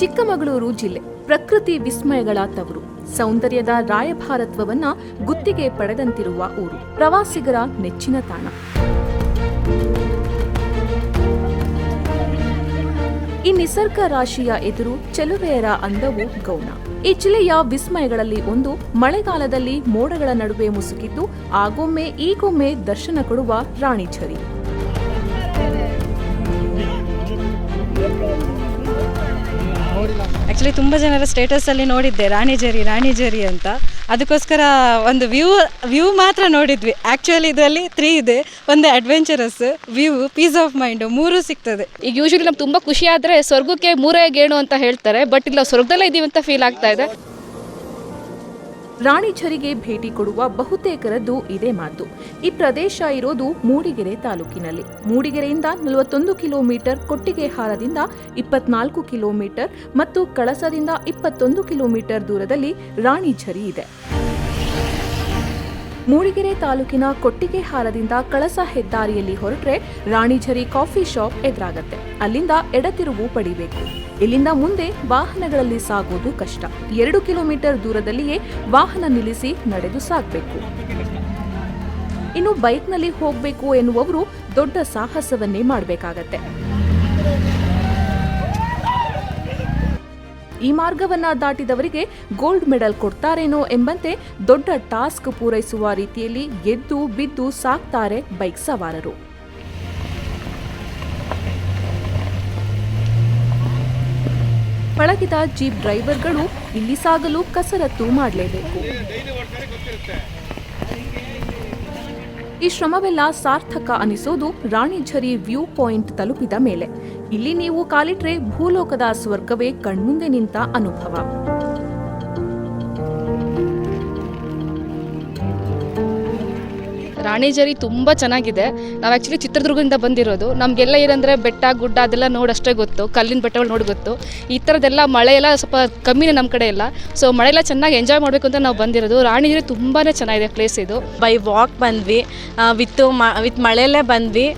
ಚಿಕ್ಕಮಗಳೂರು ಜಿಲ್ಲೆ ಪ್ರಕೃತಿ ವಿಸ್ಮಯಗಳ ತವರು ಸೌಂದರ್ಯದ ರಾಯಭಾರತ್ವವನ್ನ ಗುತ್ತಿಗೆ ಪಡೆದಂತಿರುವ ಊರು. ಪ್ರವಾಸಿಗರ ನೆಚ್ಚಿನ ತಾಣ. ಈ ನಿಸರ್ಗ ರಾಶಿಯ ಎದುರು ಚೆಲುವೆಯರ ಅಂದವು ಗೌಣ. ಈ ಜಿಲ್ಲೆಯ ವಿಸ್ಮಯಗಳಲ್ಲಿ ಒಂದು ಮಳೆಗಾಲದಲ್ಲಿ ಮೋಡಗಳ ನಡುವೆ ಮುಸುಕಿದ್ದು, ಆಗೊಮ್ಮೆ ಈಗೊಮ್ಮೆ ದರ್ಶನ ಕೊಡುವ ರಾಣಿಝರಿ ಆ್ಯಕ್ಚುಲಿ ತುಂಬ ಜನರ ಸ್ಟೇಟಸಲ್ಲಿ ನೋಡಿದ್ದೆ ರಾಣಿ ಜರಿ ರಾಣಿ ಜರಿ ಅಂತ. ಅದಕ್ಕೋಸ್ಕರ ಒಂದು ವ್ಯೂ ವ್ಯೂ ಮಾತ್ರ ನೋಡಿದ್ವಿ. ಆ್ಯಕ್ಚುಲಿ ಇದರಲ್ಲಿ ತ್ರೀ ಇದೆ. ಒಂದು adventurous view peace of mind ಮೂರು ಸಿಗ್ತದೆ. ಈಗ ಯೂಶಲಿ ನಮ್ಗೆ ತುಂಬ ಖುಷಿ ಆದ್ರೆ ಸ್ವರ್ಗಕ್ಕೆ ಮೂರೇ ಗೇಣು ಅಂತ ಹೇಳ್ತಾರೆ ಬಟ್ ಇಲ್ಲ ಸ್ವರ್ಗದಲ್ಲೇ ಇದೀವಿ ಅಂತ ಫೀಲ್ ಆಗ್ತಾ ಇದೆ. ರಾಣಿಝರಿಗೆ ಭೇಟಿ ಕೊಡುವ ಬಹುತೇಕರದ್ದು ಇದೇ ಮಾತು. ಈ ಪ್ರದೇಶ ಇರೋದು ಮೂಡಿಗೆರೆ ತಾಲೂಕಿನಲ್ಲಿ. ಮೂಡಿಗೆರೆಯಿಂದ ನಲವತ್ತೊಂದು ಕಿಲೋಮೀಟರ್ ಕೊಟ್ಟಿಗೆಹಾರದಿಂದ ಇಪ್ಪತ್ನಾಲ್ಕು ಕಿಲೋಮೀಟರ್ ಮತ್ತು ಕಳಸದಿಂದ ಇಪ್ಪತ್ತೊಂದು ಕಿಲೋಮೀಟರ್ ದೂರದಲ್ಲಿ ರಾಣಿಝರಿ ಇದೆ. ಮೂಡಿಗೆರೆ ತಾಲೂಕಿನ ಕೊಟ್ಟಿಗೆಹಾರದಿಂದ ಕಳಸ ಹೆದ್ದಾರಿಯಲ್ಲಿ ಹೊರಟ್ರೆ ರಾಣಿಝರಿ ಕಾಫಿ ಶಾಪ್ ಎದುರಾಗತ್ತೆ. ಅಲ್ಲಿಂದ ಎಡತಿರುವು ಪಡಿಬೇಕು. ಇಲ್ಲಿಂದ ಮುಂದೆ ವಾಹನಗಳಲ್ಲಿ ಸಾಗೋದು ಕಷ್ಟ. ಎರಡು ಕಿಲೋಮೀಟರ್ ದೂರದಲ್ಲಿಯೇ ವಾಹನ ನಿಲ್ಲಿಸಿ ನಡೆದು ಸಾಗಬೇಕು. ಇನ್ನು ಬೈಕ್ನಲ್ಲಿ ಹೋಗಬೇಕು ಎನ್ನುವವರು ದೊಡ್ಡ ಸಾಹಸವನ್ನೇ ಮಾಡಬೇಕಾಗತ್ತೆ. ಈ ಮಾರ್ಗವನ್ನ ದಾಟಿದವರಿಗೆ ಗೋಲ್ಡ್ ಮೆಡಲ್ ಕೊಡ್ತಾರೇನೋ ಎಂಬಂತೆ ದೊಡ್ಡ ಟಾಸ್ಕ್ ಪೂರೈಸುವ ರೀತಿಯಲ್ಲಿ ಎದ್ದು ಬಿದ್ದು ಸಾಕ್ತಾರೆ ಬೈಕ್ ಸವಾರರು. ಪಳಗಿದ ಜೀಪ್ ಡ್ರೈವರ್ಗಳು ಇಲ್ಲಿ ಸಾಗಲು ಕಸರತ್ತು ಮಾಡಲೇಬೇಕು. ಈ ಶ್ರಮವೆಲ್ಲ ಸಾರ್ಥಕ ಅನಿಸೋದು ರಾಣಿಝರಿ ವ್ಯೂ ಪಾಯಿಂಟ್ ತಲುಪಿದ ಮೇಲೆ. ಇಲ್ಲಿ ನೀವು ಕಾಲಿಟ್ರೆ ಭೂಲೋಕದ ಸ್ವರ್ಗವೇ ಕಣ್ಮುಂದೆ ನಿಂತ ಅನುಭವ. ರಾಣಿಜರಿ ತುಂಬ ಚೆನ್ನಾಗಿದೆ. ನಾವು ಆ್ಯಕ್ಚುಲಿ ಚಿತ್ರದುರ್ಗದಿಂದ ಬಂದಿರೋದು. ನಮಗೆಲ್ಲ ಏನಂದರೆ ಬೆಟ್ಟ, ಗುಡ್ಡ ಅದೆಲ್ಲ ನೋಡಷ್ಟೇ ಗೊತ್ತು. ಕಲ್ಲಿನ ಬೆಟ್ಟಗಳು ನೋಡಿ ಗೊತ್ತು. ಈ ಥರದ್ದೆಲ್ಲ ಮಳೆ ಎಲ್ಲ ಸ್ವಲ್ಪ ಕಮ್ಮಿನೇ ನಮ್ಮ ಕಡೆ ಎಲ್ಲ ಸೊ ಮಳೆಲ್ಲ ಚೆನ್ನಾಗಿ ಎಂಜಾಯ್ ಮಾಡಬೇಕು ಅಂತ ನಾವು ಬಂದಿರೋದು. ರಾಣಿಜರಿ ತುಂಬಾ ಚೆನ್ನಾಗಿದೆ ಪ್ಲೇಸ್ ಇದು. ಬೈ ವಾಕ್ ಬಂದ್ವಿ. ವಿತ್ ವಿತ್ ಮಳೆಯಲ್ಲೇ ಬಂದ್ವಿ.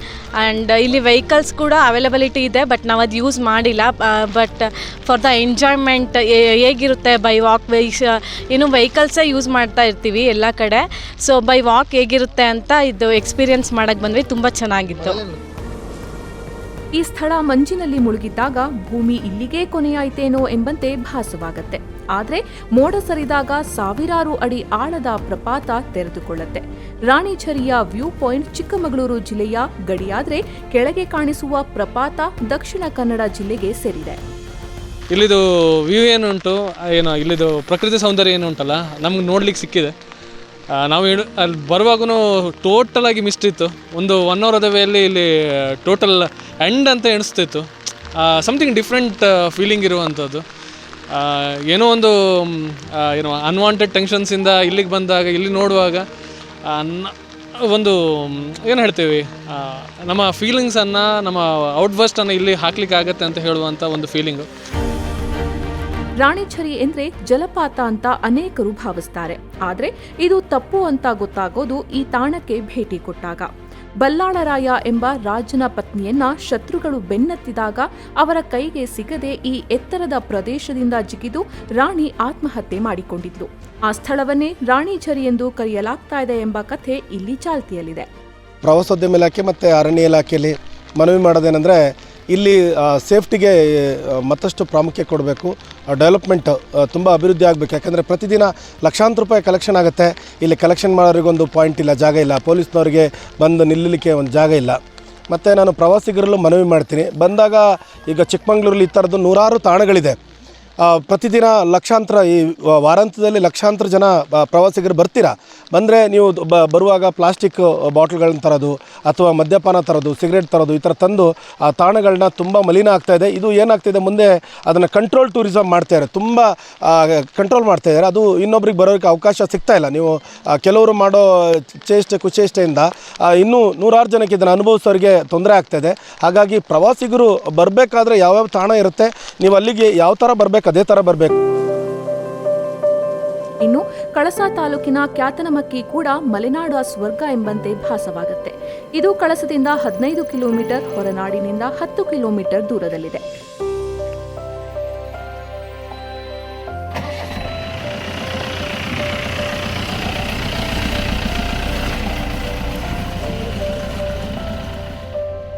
ಆ್ಯಂಡ್ ಇಲ್ಲಿ ವೆಹಿಕಲ್ಸ್ ಕೂಡ ಅವೈಲಬಿಲಿಟಿ ಇದೆ ಬಟ್ ನಾವು ಅದು ಯೂಸ್ ಮಾಡಿಲ್ಲ. ಬಟ್ ಫಾರ್ ದ ಎಂಜಾಯ್ಮೆಂಟ್ ಹೇಗಿರುತ್ತೆ ಬೈ ವಾಕ್ ಏನು ವೆಹಿಕಲ್ಸೇ ಯೂಸ್ ಮಾಡ್ತಾ ಇರ್ತೀವಿ ಎಲ್ಲ ಕಡೆ. ಸೊ ಬೈ ವಾಕ್ ಹೇಗಿರುತ್ತೆ ಅಂತ ಇದು ಎಕ್ಸ್ಪೀರಿಯನ್ಸ್ ಮಾಡಕ್ಕೆ ಬಂದ್ವಿ ತುಂಬ ಚೆನ್ನಾಗಿತ್ತು. ಈ ಸ್ಥಳ ಮಂಜಿನಲ್ಲಿ ಮುಳುಗಿದ್ದಾಗ ಭೂಮಿ ಇಲ್ಲಿಗೇ ಕೊನೆಯಾಯಿತೇನೋ ಎಂಬಂತೆ ಭಾಸವಾಗತ್ತೆ. ಆದರೆ ಮೋಡ ಸರಿದಾಗ ಸಾವಿರಾರು ಅಡಿ ಆಳದ ಪ್ರಪಾತ ತೆರೆದುಕೊಳ್ಳುತ್ತೆ. ರಾಣಿಝರಿಯ ವ್ಯೂ ಪಾಯಿಂಟ್ ಚಿಕ್ಕಮಗಳೂರು ಜಿಲ್ಲೆಯ ಗಡಿಯಾದ್ರೆ ಕೆಳಗೆ ಕಾಣಿಸುವ ಪ್ರಪಾತ ದಕ್ಷಿಣ ಕನ್ನಡ ಜಿಲ್ಲೆಗೆ ಸೇರಿದೆ. ಇಲ್ಲಿದು ವ್ಯೂ ಏನುಂಟು ಏನೋ ಇಲ್ಲಿದು ಪ್ರಕೃತಿ ಸೌಂದರ್ಯ ಏನು ಉಂಟಲ್ಲ ನಮ್ಗೆ ನೋಡ್ಲಿಕ್ಕೆ ಸಿಕ್ಕಿದೆ. ನಾವು ಹೇಳು, ಅಲ್ಲಿ ಬರುವಾಗೂ ಟೋಟಲಾಗಿ ಆಗಿ ಮಿಸ್ಟ್ ಇತ್ತು. ಒಂದು ಒನ್ ಅವರ್ ವೇಯಲ್ಲಿ ಇಲ್ಲಿ ಟೋಟಲ್ ಎಂಡ್ ಅಂತ ಎಣಿಸ್ತಿತ್ತು. ಸಮಥಿಂಗ್ ಡಿಫ್ರೆಂಟ್ ಫೀಲಿಂಗ್ ಇರುವಂಥದ್ದು. ಏನೋ ಒಂದು ಏನೋ ಅನ್ವಾಂಟೆಡ್ ಟೆನ್ಷನ್ಸಿಂದ ಇಲ್ಲಿಗೆ ಬಂದಾಗ, ಇಲ್ಲಿ ನೋಡುವಾಗ ಒಂದು ಏನು ಹೇಳ್ತೀವಿ ನಮ್ಮ ಫೀಲಿಂಗ್ಸನ್ನು ನಮ್ಮ ಔಟ್ಬಸ್ಟನ್ನು ಇಲ್ಲಿ ಹಾಕ್ಲಿಕ್ಕೆ ಆಗತ್ತೆ ಅಂತ ಹೇಳುವಂಥ ಒಂದು ಫೀಲಿಂಗು ರಾಣಿಝರಿ ಎಂದ್ರೆ ಜಲಪಾತ ಅಂತ ಅನೇಕರು ಭಾವಿಸ್ತಾರೆ. ಆದ್ರೆ ಇದು ತಪ್ಪು ಅಂತ ಗೊತ್ತಾಗೋದು ಈ ತಾಣಕ್ಕೆ ಭೇಟಿ ಕೊಟ್ಟಾಗ. ಬಲ್ಲಾಳರಾಯ ಎಂಬ ರಾಜನ ಪತ್ನಿಯನ್ನ ಶತ್ರುಗಳು ಬೆನ್ನತ್ತಿದಾಗ ಅವರ ಕೈಗೆ ಸಿಗದೆ ಈ ಎತ್ತರದ ಪ್ರದೇಶದಿಂದ ಜಿಗಿದು ರಾಣಿ ಆತ್ಮಹತ್ಯೆ ಮಾಡಿಕೊಂಡಿದ್ಲು. ಆ ಸ್ಥಳವನ್ನೇ ರಾಣಿಝರಿ ಎಂದು ಕರೆಯಲಾಗ್ತಾ ಇದೆ ಎಂಬ ಕಥೆ ಇಲ್ಲಿ ಚಾಲ್ತಿಯಲ್ಲಿದೆ. ಪ್ರವಾಸೋದ್ಯಮ ಇಲಾಖೆ ಮತ್ತು ಅರಣ್ಯ ಇಲಾಖೆಯಲ್ಲಿ ಮನವಿ ಮಾಡೋದೇನೆಂದರೆ ಇಲ್ಲಿ ಸೇಫ್ಟಿಗೆ ಮತ್ತಷ್ಟು ಪ್ರಾಮುಖ್ಯ ಕೊಡಬೇಕು. ಡೆವಲಪ್ಮೆಂಟ್ ತುಂಬ ಅಭಿವೃದ್ಧಿ ಆಗಬೇಕು. ಯಾಕಂದರೆ ಪ್ರತಿದಿನ ಲಕ್ಷಾಂತರ ರೂಪಾಯಿ ಕಲೆಕ್ಷನ್ ಆಗುತ್ತೆ. ಇಲ್ಲಿ ಕಲೆಕ್ಷನ್ ಮಾಡೋರಿಗೊಂದು ಪಾಯಿಂಟ್ ಇಲ್ಲ, ಜಾಗ ಇಲ್ಲ. ಪೊಲೀಸ್ನವ್ರಿಗೆ ಬಂದು ನಿಲ್ಲಲಿಕ್ಕೆ ಒಂದು ಜಾಗ ಇಲ್ಲ. ಮತ್ತು ನಾನು ಪ್ರವಾಸಿಗರಲ್ಲೂ ಮನವಿ ಮಾಡ್ತೀನಿ. ಬಂದಾಗ ಈಗ ಚಿಕ್ಕಮಂಗ್ಳೂರಲ್ಲಿ ಈ ಥರದ್ದು ನೂರಾರು ತಾಣಗಳಿದೆ. ಪ್ರತಿದಿನ ಲಕ್ಷಾಂತರ ಈ ವಾರಾಂತ್ಯದಲ್ಲಿ ಲಕ್ಷಾಂತರ ಜನ ಪ್ರವಾಸಿಗರು ಬರ್ತೀರಾ? ಬಂದರೆ ನೀವು ಬರುವಾಗ ಪ್ಲಾಸ್ಟಿಕ್ ಬಾಟ್ಲ್ಗಳನ್ನ ತರೋದು, ಅಥವಾ ಮದ್ಯಪಾನ ತರೋದು, ಸಿಗರೇಟ್ ತರೋದು, ಈ ಥರ ತಂದು, ಆ, ತಾಣಗಳನ್ನ ತುಂಬ ಮಲಿನ ಆಗ್ತಾ ಇದೆ. ಏನಾಗ್ತಿದೆ ಮುಂದೆ ಅದನ್ನು ಕಂಟ್ರೋಲ್ ಟೂರಿಸಮ್ ಮಾಡ್ತಾ ಇದ್ದಾರೆ. ತುಂಬ ಕಂಟ್ರೋಲ್ ಮಾಡ್ತಾಯಿದ್ದಾರೆ ಅದು ಇನ್ನೊಬ್ರಿಗೆ ಬರೋಕ್ಕೆ ಅವಕಾಶ ಸಿಗ್ತಾ ಇಲ್ಲ. ನೀವು ಕೆಲವರು ಮಾಡೋ ಚೇಷ್ಟೆ, ಕುಚೇಷ್ಟೆಯಿಂದ ಇನ್ನೂ ನೂರಾರು ಜನಕ್ಕೆ ಇದನ್ನು ಅನುಭವಿಸೋರಿಗೆ ತೊಂದರೆ ಆಗ್ತಾಯಿದೆ ಹಾಗಾಗಿ ಪ್ರವಾಸಿಗರು ಬರಬೇಕಾದ್ರೆ ಯಾವ್ಯಾವ ತಾಣ ಇರುತ್ತೆ, ನೀವು ಅಲ್ಲಿಗೆ ಯಾವ ಥರ ಬರಬೇಕು ಅದೇ ತರ ಬರಬೇಕು. ಇನ್ನು ಕಳಸ ತಾಲೂಕಿನ ಕ್ಯಾತನಮಕ್ಕಿ ಕೂಡ ಮಲೆನಾಡ ಸ್ವರ್ಗ ಎಂಬಂತೆ ಭಾಸವಾಗುತ್ತೆ. ಇದು ಕಳಸದಿಂದ ಹದಿನೈದು ಕಿಲೋಮೀಟರ್ ಹೊರನಾಡಿನಿಂದ ಹತ್ತು ಕಿಲೋಮೀಟರ್ ದೂರದಲ್ಲಿದೆ.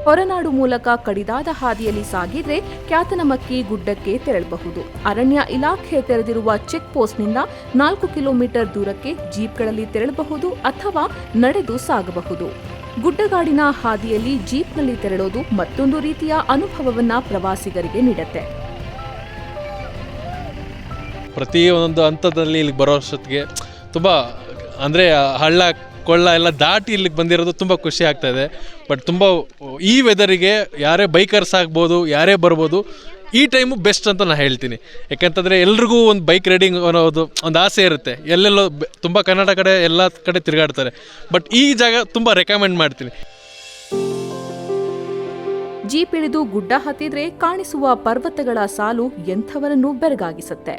ಹೊರನಾಡು ಮೂಲಕ ಕಡಿದಾದ ಹಾದಿಯಲ್ಲಿ ಸಾಗಿದ್ರೆ ಕ್ಯಾತನಮಕ್ಕಿ ಗುಡ್ಡಕ್ಕೆ ತೆರಳಬಹುದು. ಅರಣ್ಯ ಇಲಾಖೆ ತೆರೆದಿರುವ ಚೆಕ್ ಪೋಸ್ಟ್ನಿಂದ ನಾಲ್ಕು ಕಿಲೋಮೀಟರ್ ದೂರಕ್ಕೆ ಜೀಪ್ಗಳಲ್ಲಿ ತೆರಳಬಹುದು ಅಥವಾ ನಡೆದು ಸಾಗಬಹುದು. ಗುಡ್ಡಗಾಡಿನ ಹಾದಿಯಲ್ಲಿ ಜೀಪ್ನಲ್ಲಿ ತೆರಳೋದು ಮತ್ತೊಂದು ರೀತಿಯ ಅನುಭವವನ್ನ ಪ್ರವಾಸಿಗರಿಗೆ ನೀಡುತ್ತೆ. ಪ್ರತಿ ಒಂದೊಂದು ಹಂತದಲ್ಲಿ ಇಲ್ಲಿಗೆ ಬರೋ ಅಷ್ಟೊತ್ತಿಗೆ ತುಂಬ ಅಂದರೆ ಹಳ್ಳ ಕೊಳ್ಳ ಎಲ್ಲ ದಾಟಿ ಇಲ್ಲಿಗೆ ಬಂದಿರೋದು ತುಂಬ ಖುಷಿ ಆಗ್ತಾ ಇದೆ. ಬಟ್ ತುಂಬ ಈ ವೆದರಿಗೆ ಯಾರೇ ಬೈಕರ್ಸ್ ಆಗ್ಬೋದು, ಯಾರೇ ಬರ್ಬೋದು, ಈ ಟೈಮು ಬೆಸ್ಟ್ ಅಂತ ನಾನು ಹೇಳ್ತೀನಿ. ಯಾಕಂತಂದರೆ ಎಲ್ರಿಗೂ ಒಂದು ಬೈಕ್ ರೈಡಿಂಗ್ ಅನ್ನೋದು ಒಂದು ಆಸೆ ಇರುತ್ತೆ. ಎಲ್ಲೆಲ್ಲೋ ತುಂಬ ಕನ್ನಡ ಕಡೆ ಎಲ್ಲ ಕಡೆ ತಿರುಗಾಡ್ತಾರೆ. ಬಟ್ ಈ ಜಾಗ ತುಂಬ ರೆಕಮೆಂಡ್ ಮಾಡ್ತೀನಿ. ಜೀಪ್ ಇಳಿದು ಗುಡ್ಡ ಹತ್ತಿದ್ರೆ ಕಾಣಿಸುವ ಪರ್ವತಗಳ ಸಾಲು ಎಂಥವರನ್ನು ಬೆರಗಾಗಿಸುತ್ತೆ.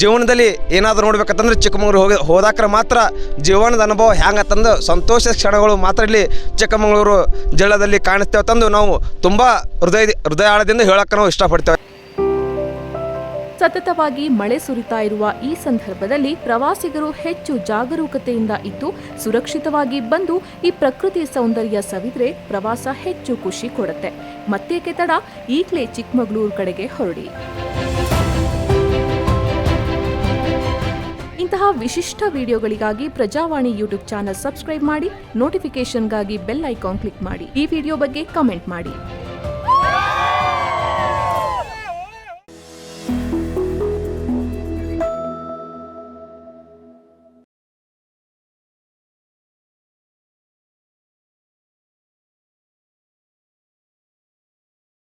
ಜೀವನದಲ್ಲಿ ಏನಾದರೂ ನೋಡ್ಬೇಕಂತಂದ್ರೆ ಚಿಕ್ಕಮಗಳೂರು ಹೋಗಿ ಹೋದಾಕ್ರೆ ಮಾತ್ರ ಜೀವನದ ಅನುಭವ ಹ್ಯಾಂಗತ್ತಂದು ಸಂತೋಷದ ಕ್ಷಣಗಳು ಮಾತ್ರ ಇಲ್ಲಿ ಚಿಕ್ಕಮಗಳೂರು ಜಿಲ್ಲೆದಲ್ಲಿ ಕಾಣಿಸ್ತೇವೆ ತಂದು ನಾವು ತುಂಬ ಹೃದಯ ಹೃದಯಾಳದಿಂದ ಹೇಳಕ್ಕೆ ನಾವು ಇಷ್ಟಪಡ್ತೇವೆ. ಸತತವಾಗಿ ಮಳೆ ಸುರಿತಾ ಇರುವ ಈ ಸಂದರ್ಭದಲ್ಲಿ ಪ್ರವಾಸಿಗರು ಹೆಚ್ಚು ಜಾಗರೂಕತೆಯಿಂದ ಇದ್ದು ಸುರಕ್ಷಿತವಾಗಿ ಬಂದು ಈ ಪ್ರಕೃತಿ ಸೌಂದರ್ಯ ಸವಿದ್ರೆ ಪ್ರವಾಸ ಹೆಚ್ಚು ಖುಷಿ ಕೊಡುತ್ತೆ. ಮತ್ತೇಕೆ ತಡ, ಈಗಲೇ ಚಿಕ್ಕಮಗಳೂರು ಕಡೆಗೆ ಹೊರಡಿ. ಇಂತಹ ವಿಶಿಷ್ಟ ವಿಡಿಯೋಗಳಿಗಾಗಿ ಪ್ರಜಾವಾಣಿ ಯೂಟ್ಯೂಬ್ ಚಾನೆಲ್ ಸಬ್ಸ್ಕ್ರೈಬ್ ಮಾಡಿ ನೋಟಿಫಿಕೇಶನ್ಗಾಗಿ ಬೆಲ್ ಐಕಾನ್ ಕ್ಲಿಕ್ ಮಾಡಿ. ಈ ವಿಡಿಯೋ ಬಗ್ಗೆ ಕಮೆಂಟ್ ಮಾಡಿ.